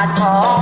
เป็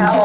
ด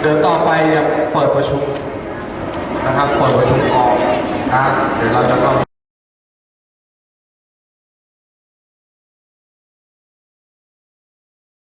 เดี๋ยวต่อไปจะเปิดประชุมนะครับ เปิดประชุมกองนะเดี๋ยวเราจะต้อง